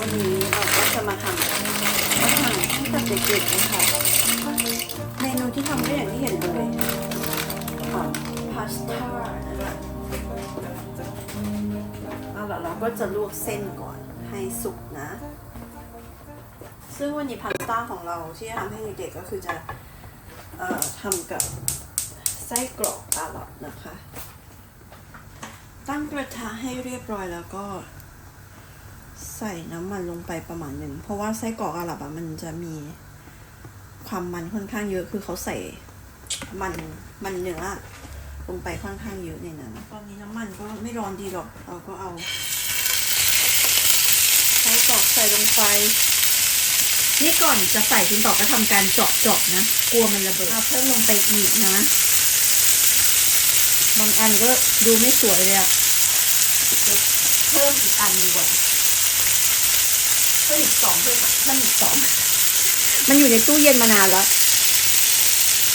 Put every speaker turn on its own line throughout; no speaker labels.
วันนี้เราก็จะมาทำอาหารให้กับเด็กๆนะคะเมนูที่ทำก็อย่างที่เห็นเลยค่ะพาสต้านะคะเอาละเราก็จะลวกเส้นก่อนให้สุกนะ ซึ่งวันนี้พาสต้าของเราที่จะทำให้เด็กๆก็คือจะออทำกับไส้กรอกอาหรับนะคะ ตั้งกระทะให้เรียบร้อยแล้วก็ ใส่น้ำมันลงไปประมาณหนึ่ง เพราะว่าไส้กรอกอาหรับอะมันจะมีความมันค่อนข้างเยอะ คือเขาใส่มันมันเนื้อลงไปค่อนข้างเยอะในนั้นตอนนี้น้ำมันก็ไม่ร้อนดีหรอก เราก็เอาไส้กรอกใส่ลงไป
นี่ก่อนจะใส่คุณต่อก็ทำการเจาะเจาะๆนะ กลัวมันระเบิด
เอาเพิ่มลงไปอีกนะ บางอันก็ดูไม่สวยเลยอะ
เพิ่มอีกอันดีกว่า เพิ่มอีกสองเพิ่มเพิ่มอีกสอง
มันอยู่ในตู้เย็นมานานแล้ว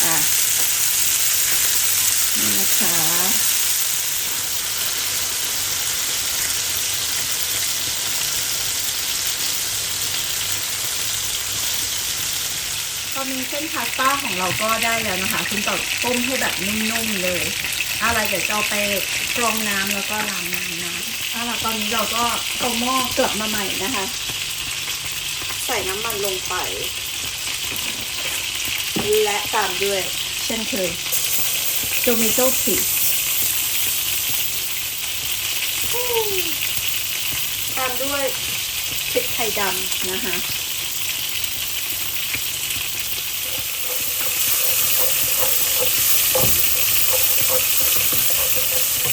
อะนี่นะคะ
ตอนนี้เส้นพาสต้าของเราก็ได้แล้วนะคะคุณต่อต้มให้แบบนุ่มๆเลยอะไรเดี๋ยวจะเอาไปกรองน้ำแล้วก็ล้างน้ำนะ
เอาล่ะตอนนี้เราก็เอาหม้อกลับมาใหม่นะคะ ใส่น้ำมันลงไป และตามด้วย เช่นเคยโ o เมโต้พริกตามด้วยพริกไทยดำนะคะ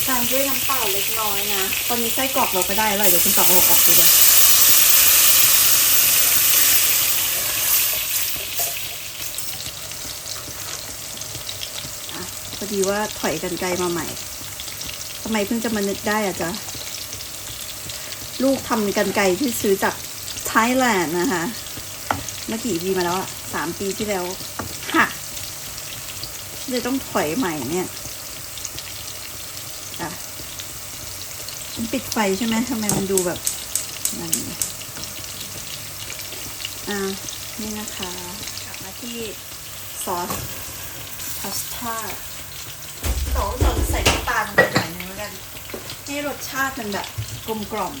ตามด้วยน้ำเปล่าเล็กน้อยนะ ตอนนี้ไส้กรอกเราก็ได้แล้วเดี๋ยวคุณต่อเอาออกดีกว่าอะพอ ดีว่าถอยกันไกลมาใหม่ทำไมเพิ่งจะมานึกได้อะจ๊ะ ลูกทำกันไกลที่ซื้อจากไทยแลนด์นะคะเมื่อกี่ปีมาแล้วอะสามปีที่แล้วหักเลยต้องถอยใหม่เนี่ยอะฉันปิดไฟใช่ไหมทำไมมันดูแบบนั่นอ่านี่นะคะ กลับมาที่ซอสพาสต้า ให้รสชาติมันแบบกลมกล่อม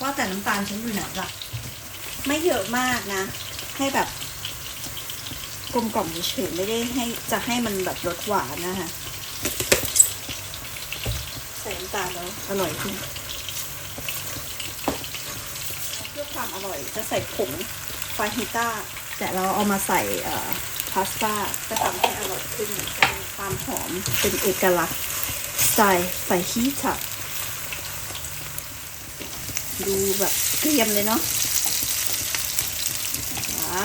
ว่าแต่น้ำตาลฉันอยู่ไหนล่ะไม่เยอะมากนะ ให้แบบ กลมกล่อมเฉยไม่ได้ให้จะให้มันแบบรสหวานนะคะใส่น้ำตาลแล้วอร่อยขึ้นเพื่อความอร่อยจะใส่ผงฟาฮิต้าแต่เราเอามาใส่เอ่อพาสต้าจะทำให้อร่อยขึ้นเหมือนกันความหอมเป็นเอกลักษณ์สไตล์ฟาฮิต้า ดูแบบเกรียมเลยเนาะอะ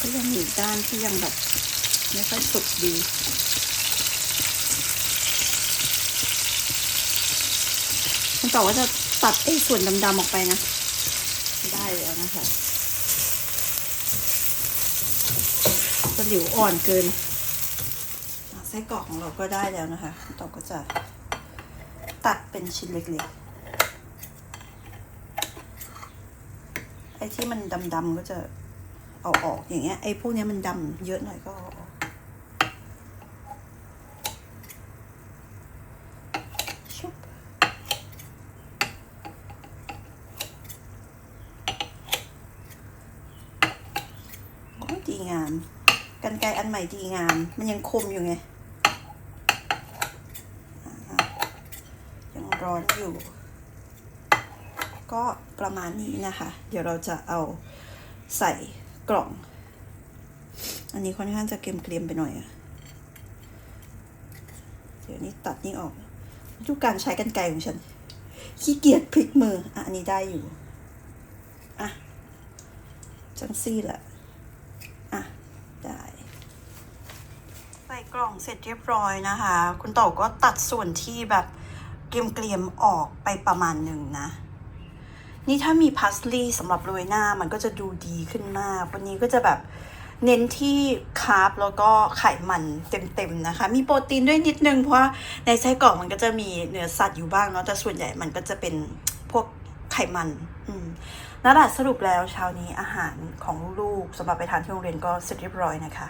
ก็ยังมีอีกด้านที่ยังแบบไม่ค่อยสุกดีคุณต่อว่าจะตัดไอ้ส่วนดำๆออกไปนะ ได้แล้วนะคะจะหลิวอ่อนเกิน ส้กรอกของเราก็ได้แล้วนะคะคุณต่อก็จะตัดเป็นชิ้นเล็กๆ ไอ้ที่มันดำๆก็จะเอาออกอย่างเงี้ยไอ้พวกเนี้ยมันดำเยอะหน่อยก็เอาออกชุบดีงามกันไกรอันใหม่ดีงาม มันยังคมอยู่ไงอ่ายัง ร้อนอยู่ ก็ประมาณนี้นะคะ เดี๋ยวเราจะเอาใส่กล่อง อันนี้ค่อนข้างจะเกรียมๆไปหน่อยอะเดี๋ยวนี้ตัดนี่ออกดูการใช้กันไกรของฉัน ขี้เกียจพลิกมือ อะ อันนี้ได้อยู่ อะ จังซี่แหละอะ ได้ ใส่กล่องเสร็จเรียบร้อยนะคะ คุณต่อก็ตัดส่วนที่แบบ เกรียมๆออกไปประมาณหนึ่งนะ นี่ถ้ามีพาสลีย์สำหรับโรยหน้ามันก็จะดูดีขึ้นมาก วันนี้ก็จะแบบ
เน้นที่คาร์บแล้วก็ไขมันเต็มๆนะคะ มีโปรตีนด้วยนิดนึง เพราะว่าในไส้กรอกมันก็จะมีเนื้อสัตว์อยู่บ้างเนาะแต่ส่วนใหญ่มันก็จะเป็นพวกไขมัน อืมนั่นแหละสรุปแล้วเช้านี้อาหารของลูกๆสำหรับไปทานที่โรงเรียนก็เสร็จเรียบร้อยนะคะ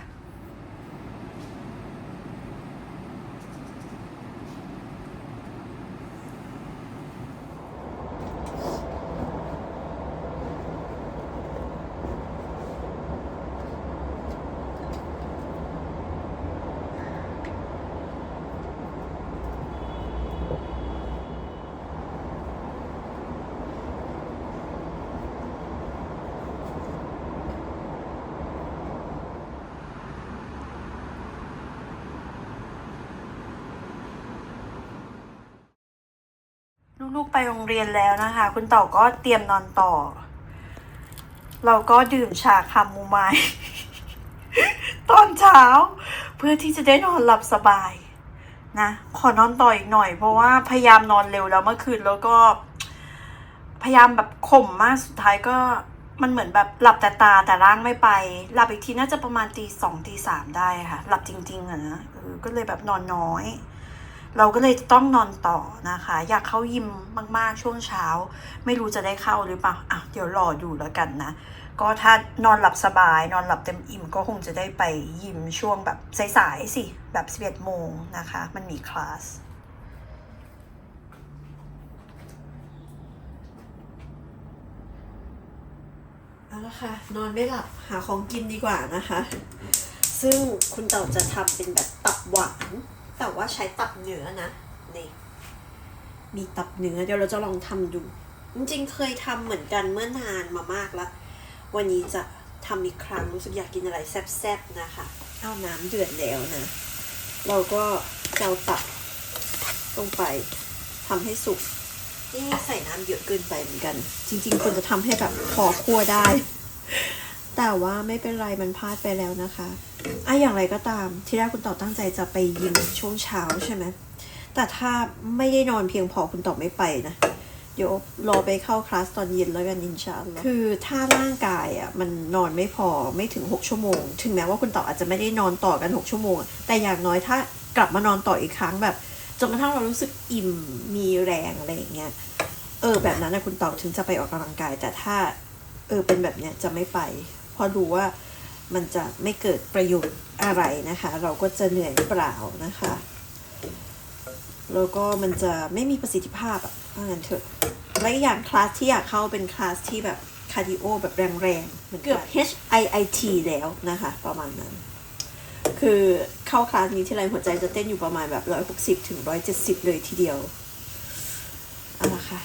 ลูกๆไปโรงเรียนแล้วนะคะ คุณต่าก็เตรียมนอนต่อ เราก็ดื่มชาคาโมูไมล์ตอนเช้า เพื่อที่จะได้นอนหลับสบายนะขอนอนต่ออีกหน่อย เพราะว่าพยายามนอนเร็วแล้วเมื่อคืนแล้วก็ พยายามแบบข่มมากสุดท้ายก็มันเหมือนแบบหลับแต่ตาแต่ร่างไม่ไป หลับอีกทีน่าจะประมาณตีสองตีสามได้ค่ะ หลับจริงๆอะนะก็เลยแบบนอนน้อย เราก็เลยต้องนอนต่อนะคะ อยากเข้ายิมมากๆช่วงเช้า ไม่รู้จะได้เข้าหรือเปล่าอะเดี๋ยวรอดูแล้วกันนะ ก็ถ้านอนหลับสบาย นอนหลับเต็มอิ่มก็คงจะได้ไปยิมช่วงแบบสายๆสิ แบบ 11โมงนะคะ มันมีคลาสเอาละค่ะ นอนไม่หลับหาของกินดีกว่านะคะ ซึ่งคุณเต่าจะทำเป็นแบบตับหวาน แต่ว่าใช้ตับเนื้อนะนี่มีตับเนื้อเดี๋ยวเราจะลองทำดู จริงๆ เคยทำเหมือนกันเมื่อนานมามากแล้ว วันนี้จะทำอีกครั้งรู้สึกอยากกินอะไรแซ่บๆนะคะ เอาน้ำเดือดแล้วนะ เราก็จะเอาตับลงไปทำให้สุกนี่ใส่น้ำเยอะเกินไปเหมือนกัน จริงๆควรจะทำให้แบบพอคั่วได้ แต่ว่าไม่เป็นไรมันพลาดไปแล้วนะคะ อะอย่างไรก็ตาม ที่แรกคุณต่อตั้งใจจะไปยิมช่วงเช้าใช่ไหมแต่ถ้าไม่ได้นอนเพียงพอคุณต่อไม่ไปนะ เดี๋ยวรอไปเข้าคลาสตอนเย็นแล้วกันอินชาอัลลอฮ์คือถ้าร่างกายอะมันนอนไม่พอไม่ถึง 6 ชั่วโมง ถึงแม้ว่าคุณต่ออาจจะไม่ได้นอนต่อกัน 6 ชั่วโมง แต่อย่างน้อยถ้ากลับมานอนต่ออีกครั้งแบบจนกระทั่งเรารู้สึกอิ่มมีแรงอะไรอย่างเงี้ยเออแบบนั้นนะคุณต่อถึงจะไปออกกำลังกาย แต่ถ้า เออเป็นแบบเนี้ยจะไม่ไปเพราะรู้ว่า มันจะไม่เกิดประโยชน์อะไรนะคะ เราก็จะเหนื่อยเปล่านะคะ แล้วก็มันจะไม่มีประสิทธิภาพอะว่างั้นเถอะและอย่างคลาสที่อยากเข้าเป็นคลาสที่แบบคาร์ดิโอแบบแรงๆเหมือนเกือบ HIIT แล้วนะคะ ประมาณนั้น คือเข้าคลาสนี้ที่ไรหัวใจจะเต้นอยู่ประมาณแบบร้อยหกสิบถึงร้อยเจ็ดสิบเลยทีเดียวเอาละค่ะ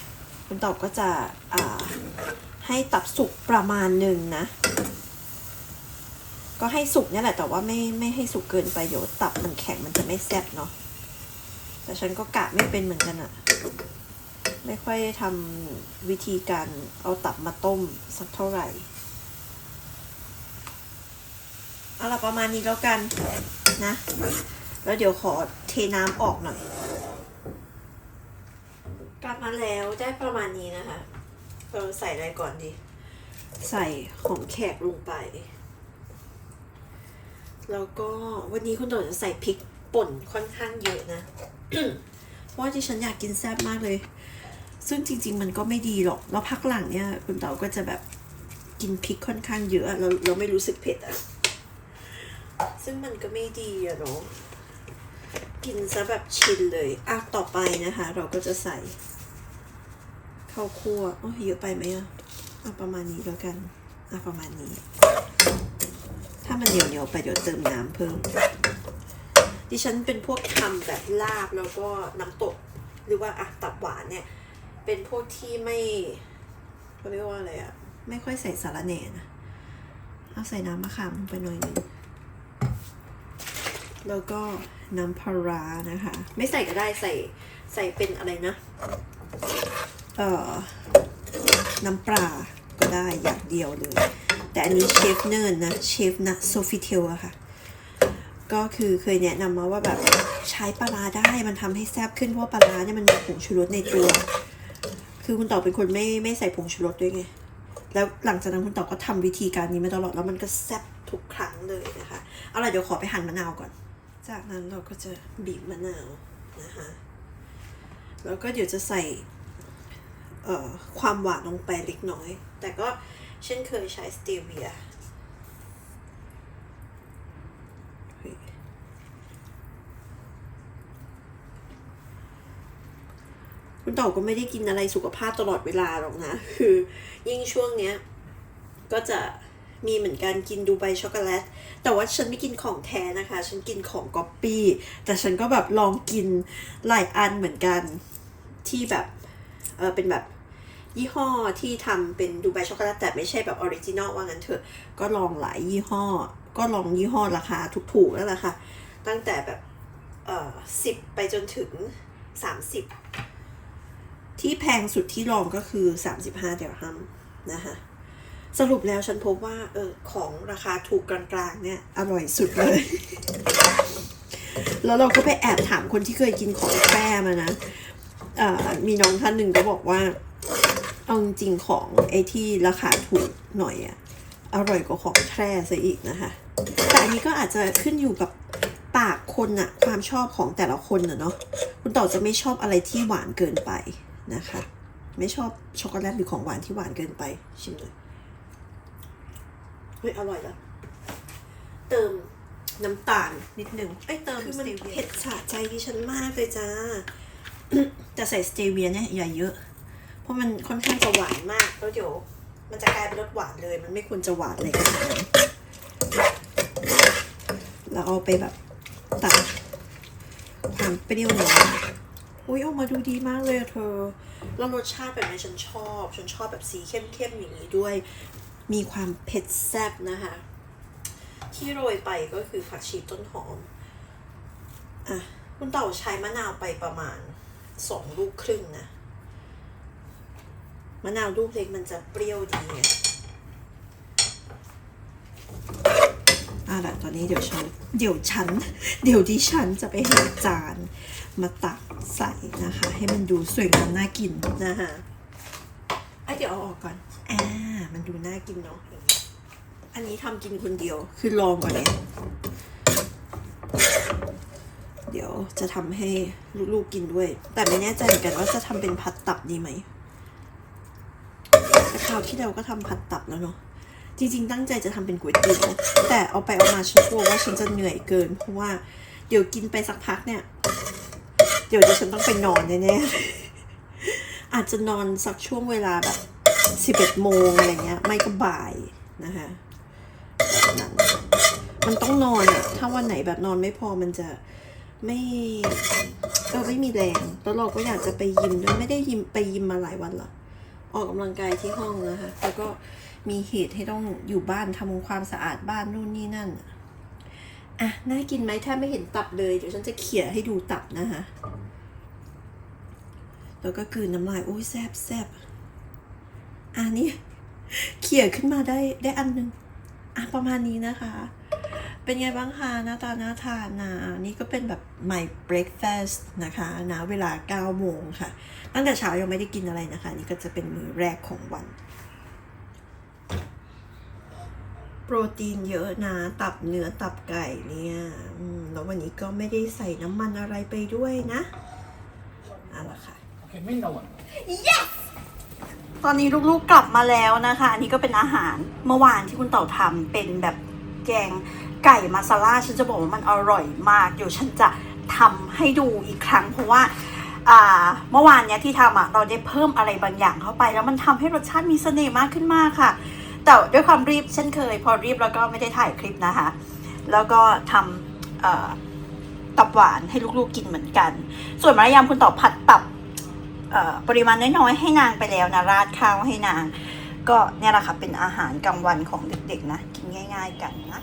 คุณตอบก็จะให้ตับสุกประมาณหนึ่งนะ ก็ให้สุกเนี่ยแหละแต่ว่าไม่ไม่ให้สุกเกินไปเดี๋ยวตับมันแข็งมันจะไม่แซ่บเนาะแต่ฉันก็กะไม่เป็นเหมือนกันอะไม่ค่อยทำวิธีการเอาตับมาต้มสักเท่าไหร่เอาละประมาณนี้แล้วกันนะ แล้วเดี๋ยวขอเทน้ำออกหน่อย กลับมาแล้วได้ประมาณนี้นะคะ เราใส่อะไรก่อนดี ใส่ของแขกลงไป แล้วก็วันนี้คุณต่อจะใส่พริกป่นค่อนข้างเยอะนะ เพราะว่าที่ฉันอยากกินแซ่บมากเลย ซึ่งจริง ๆ มันก็ไม่ดีหรอก แล้วพักหลังเนี่ย คุณเต๋าก็จะแบบกินพริกค่อนข้างเยอะเราเราไม่รู้สึกเผ็ดอะซึ่งมันก็ไม่ดีอะเนาะกินซะแบบชินเลยอะต่อไปนะคะ เราก็จะใส่ข้าวคั่วโอ้เยอะไปไหมอะอะประมาณนี้แล้วกันอะประมาณนี้ ถ้ามันเหนียวเหนียวไปเดี๋ยวเติมน้ำเพิ่ม ดิฉันเป็นพวกทำแบบลาบแล้วก็น้ำตก หรือว่าอะตับหวานเนี่ย เป็นพวกที่ไม่เขาเรียกว่าอะไรอะไม่ค่อยใส่สาระแหน่นะเอาใส่น้ำมะขามลงไปหน่อยหนึงแล้วก็น้ำพารานะคะ ไม่ใส่ก็ได้ใส่ใส่เป็นอะไรนะ เอ่อ น้ำปลาก็ได้อย่างเดียวเลย แต่อันนี้เชฟเนิร์นนะเชฟนะโซฟิเทลอะค่ะ ก็คือเคยแนะนำมาว่าแบบใช้ปลาได้มันทำให้แซ่บขึ้นเพราะปลาเนี่ยมันมีผงชูรสในตัว คือคุณต่อเป็นคนไม่ไม่ใส่ผงชูรสด้วยไง แล้วหลังจากนั้นคุณต่อก็ทำวิธีการนี้มาตลอดแล้วมันก็แซ่บทุกครั้งเลยนะคะ เอาล่ะเดี๋ยวขอไปหั่นมะนาวก่อน จากนั้นเราก็จะบีบมะนาวนะคะแล้วก็เดี๋ยวจะใส่เอ่อความหวานลงไปเล็กน้อย แต่ก็ เช่นเคยใช้สเตเวียคุณต่าก็ไม่ได้กินอะไรสุขภาพตลอดเวลาหรอกนะ คือ ยิ่งช่วงเนี้ย ก็จะมีเหมือนกันกินดูไบช็อกโกแลต แต่ว่าฉันไม่กินของแท้นะคะ ฉันกินของก๊อปปี้ แต่ฉันก็แบบลองกินหลายอันเหมือนกันที่แบบ เออเป็นแบบ ยี่ห้อที่ทำเป็นดูไบช็อกโกแลตแต่ไม่ใช่แบบออริจินอลว่างั้นเถอะ ก็ลองหลายยี่ห้อ ก็ลองยี่ห้อราคาถูกๆแล้วล่ะค่ะ ตั้งแต่แบบเอ่อสิบไปจนถึงสามสิบที่แพงสุดที่ลองก็คือสามสิบห้าเดลฮัมนะคะสรุปแล้วฉันพบว่าเออของราคาถูกกลางๆเนี่ยอร่อยสุดเลย แล้วเราก็ไปแอบถามคนที่เคยกินของแป้มานะเออมีน้องท่านหนึ่งก็บอกว่า เอาจริงๆของไอ้ที่ราคาถูกหน่อยอะอร่อยกว่าของแท้ซะอีกนะคะ แต่อันนี้ก็อาจจะขึ้นอยู่กับปากคนอะความชอบของแต่ละคนอะเนาะคุณต่อจะไม่ชอบอะไรที่หวานเกินไปนะคะ ไม่ชอบช็อกโกแลตหรือของหวานที่หวานเกินไปชิมเลยเฮ้ยอร่อยแล้วเติมน้ำตาลนิดนึงเอ้ยเติมคือมันเผ็ดสะใจดิฉันมากเลยจ้าแต่ใส่สเตเวียเนี่ยอย่าเยอะ เพราะมันค่อนข้างจะหวานมากแล้วเดี๋ยวมันจะกลายเป็นรสหวานเลย มันไม่ควรจะหวานเลยขนาเอาไปแบบตัดความเปรี้ยวหน่อยอุ้ยออกมาดูดีมากเลยเธอ แล้วรสชาติแบบนี้ฉันชอบ ฉันชอบแบบสีเข้มๆอย่างนี้ด้วย มีความเผ็ดแซ่บนะคะ ที่โรยไปก็คือผักชีต้นหอม อะ คุณเต่าใช้มะนาวไปประมาณสองลูกครึ่งนะ มะนาวลูกเล็กมันจะเปรี้ยวดีอะละตอนนี้เดี๋ยวฉันเดี๋ยวฉัน เดี๋ยวดิฉันจะไปหาจานมาตักใส่นะคะ ให้มันดูสวยงามน่ากินนะคะไอะเดี๋ยวเอาออกก่อนอ่ามันดูน่ากินเนาะอันนี้ทำกินคนเดียวคือลองก่อนเนี่ยเดี๋ยวจะทำให้ลูกๆกินด้วย แต่ไม่แน่ใจเหมือนกันว่าจะทำเป็นผัดตับดีไหม ราวที่เราก็ทำผัดตับแล้วเนาะจริงๆ ตั้งใจจะทำเป็นก๋วยเตี๋ยวแต่เอาไปเอามาฉันกลัวว่าฉันจะเหนื่อยเกิน เพราะว่าเดี๋ยวกินไปสักพักเนี่ย เดี๋ยวดิฉันต้องไปนอนแน่ๆอาจจะนอนสักช่วงเวลาแบบสิบเอ็ดโมงอะไรเงี้ย ไม่ก็บ่ายนะคะนั้นมันต้องนอนอะถ้าวันไหนแบบนอนไม่พอมันจะไม่เออไม่มีแรงแล้วเราก็อยากจะไปยิมด้วยไม่ได้ยิมไปยิมมาหลายวันละ ออกกำลังกายที่ห้องนะคะ แล้วก็มีเหตุให้ต้องอยู่บ้านทำความสะอาดบ้านนู่นนี่นั่น อะ น่ากินไหมถ้าไม่เห็นตับเลย เดี๋ยวฉันจะเขี่ยให้ดูตับนะคะ แล้วก็กืนน้ำลายโอ้ยแซบแซบอันนี้เขี่ยขึ้นมาได้ได้อันหนึงอะประมาณนี้นะคะ เป็นไงบ้างคะหน้าตาน่าทานนะนี่ก็เป็นแบบ my breakfast นะคะนะเวลา 9 โมงค่ะ ตั้งแต่เช้ายังไม่ได้กินอะไรนะคะ นี่ก็จะเป็นมื้อแรกของวัน โปรตีนเยอะนะ ตับเนื้อตับไก่เนี่ยอืมแล้ววันนี้ก็ไม่ได้ใส่น้ำมันอะไรไปด้วยนะเอาละค่ะ
Okay, may no one.
ตอนนี้ลูกๆกลับมาแล้วนะคะ อันนี้ก็เป็นอาหารเมื่อวานที่คุณเต่าทำเป็นแบบแกง ไก่มาซาล่าฉันจะบอกว่ามันอร่อยมาก เดี๋ยวฉันจะทำให้ดูอีกครั้งเพราะว่าเมื่อวานเนี้ยที่ทำอะเราได้เพิ่มอะไรบางอย่างเข้าไป แล้วมันทำให้รสชาติมีเสน่ห์มากขึ้นมากค่ะ แต่ด้วยความรีบเช่นเคย พอรีบแล้วก็ไม่ได้ถ่ายคลิปนะคะ แล้วก็ทำตับหวานให้ลูกๆกินเหมือนกัน ส่วนมารยามคุณต่อผัดตับปริมาณน้อยๆให้นางไปแล้วนะราดข้าวให้นาง ก็เนี่ยแหละค่ะเป็นอาหารกลางวันของเด็กๆนะ กินง่าย ๆ กันนะ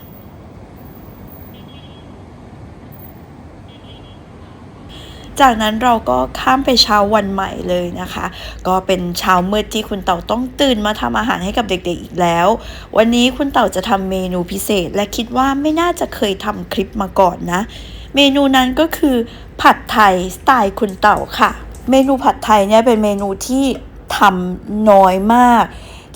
จากนั้นเราก็ข้ามไปเช้าวันใหม่เลยนะคะ ก็เป็นเช้ามืดที่คุณเต่าต้องตื่นมาทำอาหารให้กับเด็กๆอีกแล้ว วันนี้คุณเต่าจะทำเมนูพิเศษ และคิดว่าไม่น่าจะเคยทำคลิปมาก่อนนะ เมนูนั้นก็คือผัดไทยสไตล์คุณเต่าค่ะ เมนูผัดไทยเนี่ยเป็นเมนูที่ทำน้อยมาก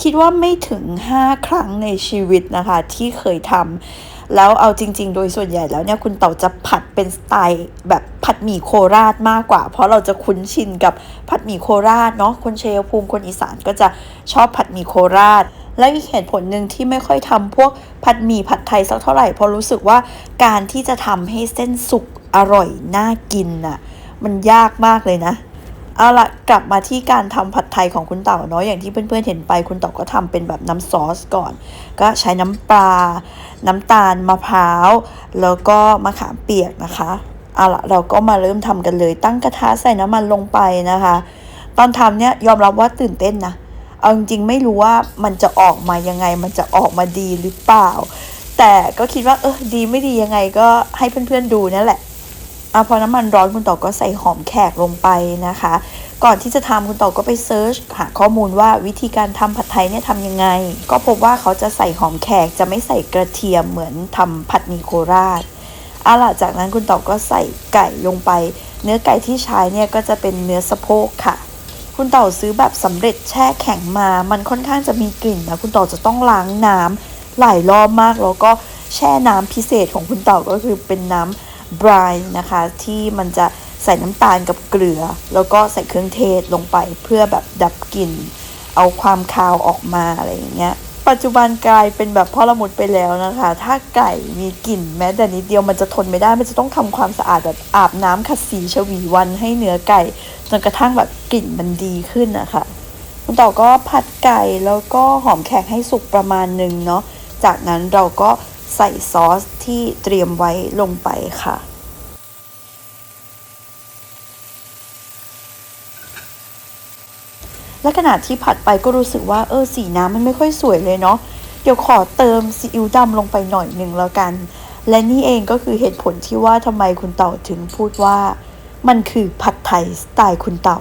คิดว่าไม่ถึง 5 ครั้งในชีวิตนะคะ ที่เคยทำ แล้วเอาจริง ๆ โดยส่วนใหญ่แล้วเนี่ยคุณเต่าจะผัดเป็นสไตล์แบบผัดหมี่โคราชมากกว่า เพราะเราจะคุ้นชินกับผัดหมี่โคราชเนาะคนเชียงภูมิคนอีสานก็จะชอบผัดหมี่โคราช และอีกเหตุผลหนึ่งที่ไม่ค่อยทำพวกผัดหมี่ผัดไทยสักเท่าไหร่เพราะรู้สึกว่าการที่จะทำให้เส้นสุกอร่อยน่ากินน่ะมันยากมากเลยนะ เอาละกลับมาที่การทำผัดไทยของคุณเต่าเนาะอย่างที่เพื่อนๆเห็นไปคุณเต่าก็ทำเป็นแบบน้ำซอสก่อน ก็ใช้น้ำปลา น้ำตาลมะพร้าว แล้วก็มะขามเปียกนะคะเอาละเราก็มาเริ่มทำกันเลยตั้งกระทะใส่น้ำมันลงไปนะคะ ตอนทำเนี่ยยอมรับว่าตื่นเต้นนะเอาจริงๆไม่รู้ว่ามันจะออกมายังไง มันจะออกมาดีหรือเปล่า แต่ก็คิดว่าเออดีไม่ดียังไงก็ให้เพื่อนๆดูนั่นแหละ อะพอน้ำมันร้อนคุณต่อก็ใส่หอมแขกลงไปนะคะ ก่อนที่จะทำคุณต่อก็ไปเซิร์ชหาข้อมูลว่าวิธีการทำผัดไทยเนี่ยทำยังไง ก็พบว่าเขาจะใส่หอมแขกจะไม่ใส่กระเทียมเหมือนทำผัดมีโคราชเอาล่ะจากนั้นคุณต่อก็ใส่ไก่ลงไป เนื้อไก่ที่ใช้เนี่ยก็จะเป็นเนื้อสะโพกค่ะ คุณต่าซื้อแบบสำเร็จแช่แข็งมา มันค่อนข้างจะมีกลิ่นนะคุณต่าจะต้องล้างน้ำหลายรอบมากแล้วก็แช่น้ำพิเศษของคุณต่าก็คือเป็นน้ำ บรายนะคะที่มันจะใส่น้ำตาลกับเกลือ แล้วก็ใส่เครื่องเทศลงไปเพื่อแบบดับกลิ่น เอาความคาวออกมาอะไรอย่างเงี้ยปัจจุบันกลายเป็นแบบพ่อละมุดไปแล้วนะคะ ถ้าไก่มีกลิ่นแม้แต่นิดเดียวมันจะทนไม่ได้ มันจะต้องทำความสะอาดแบบอาบน้ำขัดสีชวีวันให้เนื้อไก่จนกระทั่งแบบกลิ่นมันดีขึ้นนะคะคุณต่อก็ผัดไก่แล้วก็หอมแขกให้สุกประมาณหนึ่งเนาะ จากนั้นเราก็ ใส่ซอสที่เตรียมไว้ลงไปค่ะ และขณะที่ผัดไปก็รู้สึกว่าเออสีน้ำมันไม่ค่อยสวยเลยเนาะเดี๋ยวขอเติมซีอิ๊วดำลงไปหน่อยหนึ่งแล้วกัน และนี่เองก็คือเหตุผลที่ว่าทำไมคุณเต่าถึงพูดว่า มันคือผัดไทยสไตล์คุณเต่า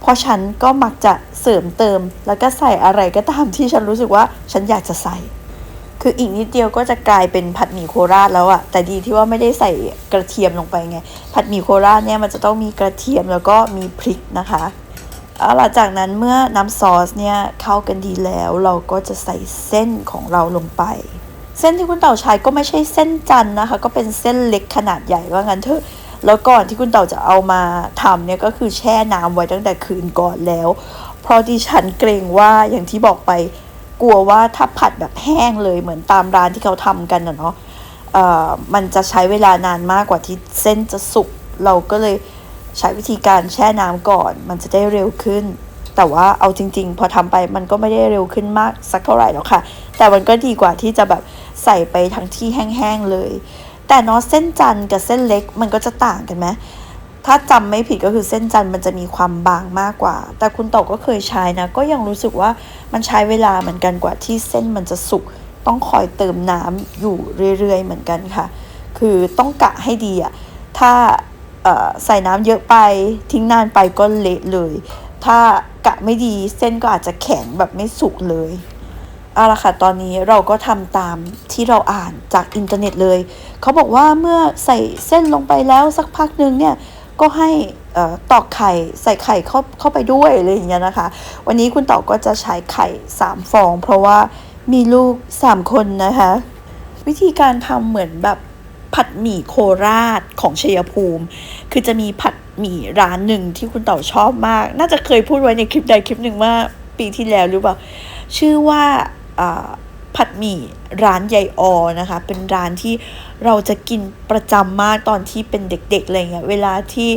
เพราะฉันก็มักจะเสริมเติม แล้วก็ใส่อะไรก็ตามที่ฉันรู้สึกว่าฉันอยากจะใส่ คืออีกนิดเดียวก็จะกลายเป็นผัดหมี่โคราชแล้วอะแต่ดีที่ว่าไม่ได้ใส่กระเทียมลงไปไง ผัดหมี่โคราชเนี่ยมันจะต้องมีกระเทียมแล้วก็มีพริกนะคะเอาล่ะจากนั้นเมื่อน้ำซอสเนี่ยเข้ากันดีแล้วเราก็จะใส่เส้นของเราลงไป เส้นที่คุณเต่าใช้ก็ไม่ใช่เส้นจันนะคะ ก็เป็นเส้นเล็กขนาดใหญ่ว่างั้นเถอะแล้วก่อนที่คุณเต่าจะเอามาทำเนี่ยก็คือแช่น้ำไว้ตั้งแต่คืนก่อนแล้ว เพราะดิฉันเกรงว่าอย่างที่บอกไป กลัวว่าถ้าผัดแบบแห้งเลยเหมือนตามร้านที่เขาทำกันนะเนาะมันจะใช้เวลานานมากกว่าที่เส้นจะสุก เราก็เลยใช้วิธีการแช่น้ำก่อน มันจะได้เร็วขึ้น แต่ว่าเอาจริง ๆ พอทำไปมันก็ไม่ได้เร็วขึ้นมากสักเท่าไหร่หรอกค่ะ แต่มันก็ดีกว่าที่จะแบบใส่ไปทั้งที่แห้งๆเลย แต่เนาะเส้นจันทร์กับเส้นเล็กมันก็จะต่างกันไหม ถ้าจำไม่ผิดก็คือเส้นจันทร์มันจะมีความบางมากกว่า แต่คุณตอก็เคยใช้นะ ก็ยังรู้สึกว่ามันใช้เวลาเหมือนกันกว่าที่เส้นมันจะสุก ต้องคอยเติมน้ำอยู่เรื่อยๆเหมือนกันค่ะ คือต้องกะให้ดีอะถ้าใส่น้ำเยอะไปทิ้งนานไปก็เละเลย ถ้ากะไม่ดีเส้นก็อาจจะแข็งแบบไม่สุกเลยเอาละค่ะตอนนี้เราก็ทำตามที่เราอ่านจากอินเทอร์เน็ตเลย เขาบอกว่าเมื่อใส่เส้นลงไปแล้วสักพักหนึ่งเนี่ย ก็ให้ตอกไข่ใส่ไข่เข้าเข้าไปด้วยอะไรอย่างเงี้ยนะคะ วันนี้คุณตอก็จะใช้ไข่ 3 ฟอง เพราะว่ามีลูก 3 คนนะคะ วิธีการทำเหมือนแบบผัดหมี่โคราชของชัยภูมิ คือจะมีผัดหมี่ร้านหนึ่งที่คุณเต่าชอบมาก น่าจะเคยพูดไว้ในคลิปใดคลิปหนึ่งเมื่อปีที่แล้วหรือเปล่า ชื่อว่า ผัดหมี่ร้านยายออนะคะ เป็นร้านที่เราจะกินประจำมากตอนที่เป็นเด็กๆอะไรเงี้ยเวลาที่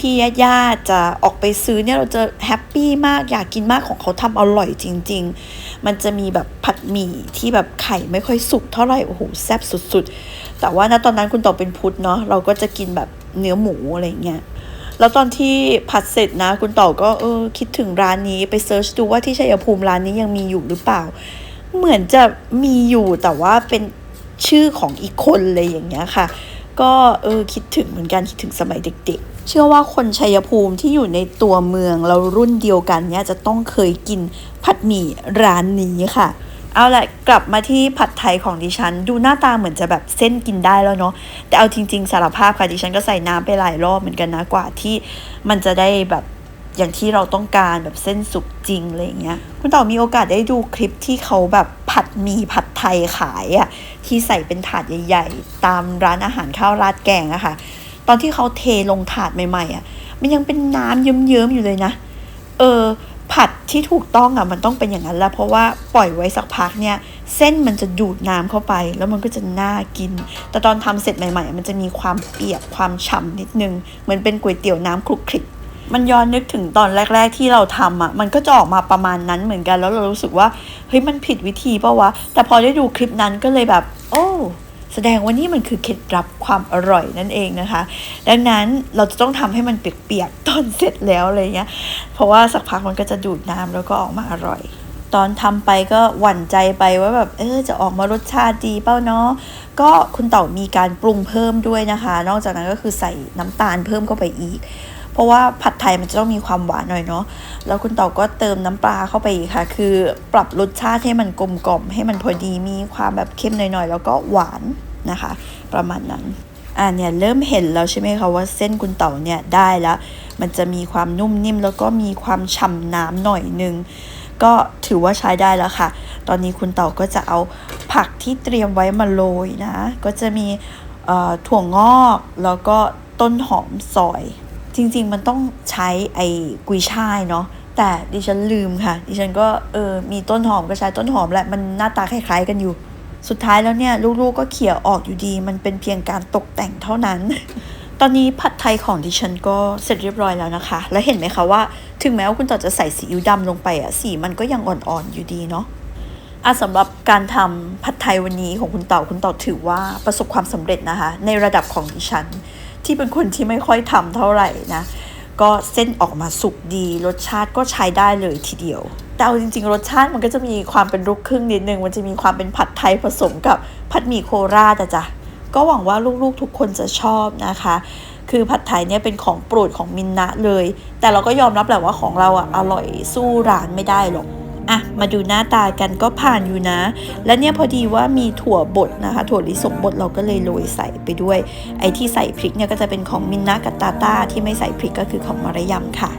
พี่ๆญาติๆจะออกไปซื้อเนี่ยเราจะแฮปปี้มากอยากกินมากของเขาทำอร่อยจริง ๆ มันจะมีแบบผัดหมี่ที่แบบไข่ไม่ค่อยสุกเท่าไหร่โอ้โหแซ่บสุดๆ แต่ว่าณตอนนั้นคุณต่อเป็นพุทธเนาะเราก็จะกินแบบเนื้อหมูอะไรเงี้ยแล้วตอนที่ผัดเสร็จนะ คุณต่อก็เออคิดถึงร้านนี้ไปเซิร์ชดูว่าที่ชัยภูมิร้านนี้ยังมีอยู่หรือเปล่า เหมือนจะมีอยู่แต่ว่าเป็นชื่อของอีกคนเลยอย่างเงี้ยค่ะ ก็เออคิดถึงเหมือนกันคิดถึงสมัยเด็กๆ เชื่อว่าคนชัยภูมิที่อยู่ในตัวเมืองแล้วรุ่นเดียวกันเนี่ยจะต้องเคยกินผัดหมี่ร้านนี้ค่ะเอาละกลับมาที่ผัดไทยของดิฉัน ดูหน้าตาเหมือนจะแบบเส้นกินได้แล้วเนาะแต่เอาจริง ๆ สารภาพค่ะดิฉันก็ใส่น้ำไปหลายรอบเหมือนกันนะกว่าที่มันจะได้แบบ อย่างที่เราต้องการแบบเส้นสุกจริงอะไรอย่างเงี้ยคุณต่ามีโอกาสได้ดูคลิปที่เขาแบบผัดหมีผัดไทยขายอะ่ะที่ใส่เป็นถาดใหญ่ๆ ตามร้านอาหารข้าวราดแกงอะค่ะ ตอนที่เขาเทลงถาดใหม่ๆอะ่ะ มันยังเป็นน้ำเยิ้มๆอยู่เลยนะ เออ ผัดที่ถูกต้องอะมันต้องเป็นอย่างนั้นแหละเพราะว่าปล่อยไว้สักพักเนี่ย เส้นมันจะดูดน้ำเข้าไป แล้วมันก็จะน่ากิน แต่ตอนทำเสร็จใหม่ ๆ มันจะมีความเปียกความฉ่ำนิดนึงเหมือนเป็นก๋วยเตี๋ยวน้ำคลุกคลิก มันย้อนนึกถึงตอนแรก ๆ ที่เราทำอะ มันก็จะออกมาประมาณนั้นเหมือนกัน แล้วเรารู้สึกว่าเฮ้ยมันผิดวิธีปะวะ แต่พอได้ดูคลิปนั้นก็เลยแบบ โอ้แสดงว่านี่มันคือเคล็ดลับความอร่อยนั่นเองนะคะ ดังนั้นเราจะต้องทำให้มันเปียกๆตอนเสร็จแล้วอะไรเงี้ย เพราะว่าสักพักมันก็จะดูดน้ำแล้วก็ออกมาอร่อย ตอนทำไปก็หวั่นใจไปว่าแบบเออจะออกมารสชาติดีเปล่าเนาะ ก็คุณเต่ามีการปรุงเพิ่มด้วยนะคะ นอกจากนั้นก็คือใส่น้ำตาลเพิ่มเข้าไปอีก เพราะว่าผัดไทยมันจะต้องมีความหวานหน่อยเนาะแล้วคุณเต่าก็เติมน้ำปลาเข้าไปอีกค่ะ คือปรับรสชาติให้มันกลมกล่อม ให้มันพอดีมีความแบบเค็มหน่อยๆ แล้วก็หวานนะคะ ประมาณนั้นอ่าเนี่ยเริ่มเห็นแล้วใช่ไหมคะว่าเส้นคุณเต่าเนี่ยได้แล้ว มันจะมีความนุ่มนิ่ม แล้วก็มีความฉ่ำน้ำหน่อยนึงก็ถือว่าใช้ได้แล้วค่ะ ตอนนี้คุณเต่าก็จะเอาผักที่เตรียมไว้มาโรยนะ ก็จะมีถั่วงอกแล้วก็ต้นหอมซอย จริง ๆ มันต้องใช้ไอ้กุยช่ายเนาะแต่ดิฉันลืมค่ะ ดิฉันก็เออมีต้นหอมก็ใช้ต้นหอมแหละมันหน้าตาคล้ายๆกันอยู่ สุดท้ายแล้วเนี่ยลูกๆก็เขี่ยออกอยู่ดี มันเป็นเพียงการตกแต่งเท่านั้น ตอนนี้ผัดไทยของดิฉันก็เสร็จเรียบร้อยแล้วนะคะ แล้วเห็นไหมคะว่า ถึงแม้ว่าคุณต่อจะใส่ซีอิ๊วดำลงไปอะสีมันก็ยังอ่อนๆอยู่ดีเนาะอะสำหรับการทำผัดไทยวันนี้ของคุณเต่าคุณเต่าถือว่าประสบความสำเร็จนะคะ ในระดับของดิฉัน ที่เป็นคนที่ไม่ค่อยทำเท่าไหร่นะ ก็เส้นออกมาสุกดี รสชาติก็ใช้ได้เลยทีเดียว แต่เอาจริง ๆ รสชาติมันก็จะมีความเป็นลูกครึ่งนิดนึง มันจะมีความเป็นผัดไทยผสมกับผัดหมี่โคราชอะจ้ะก็หวังว่าลูกๆทุกคนจะชอบนะคะ คือผัดไทยเนี่ยเป็นของโปรดของมินนะเลย แต่เราก็ยอมรับแหละว่าของเราอะอร่อยสู้ร้านไม่ได้หรอก อะมาดูหน้าตากันก็ผ่านอยู่นะ และเนี่ยพอดีว่ามีถั่วบดนะคะ ถั่วลิสงบดเราก็เลยโรยใส่ไปด้วย ไอ้ที่ใส่พริกเนี่ยก็จะเป็นของมินนากับตาต้าที่ไม่ใส่พริกก็คือของมารยำค่ะ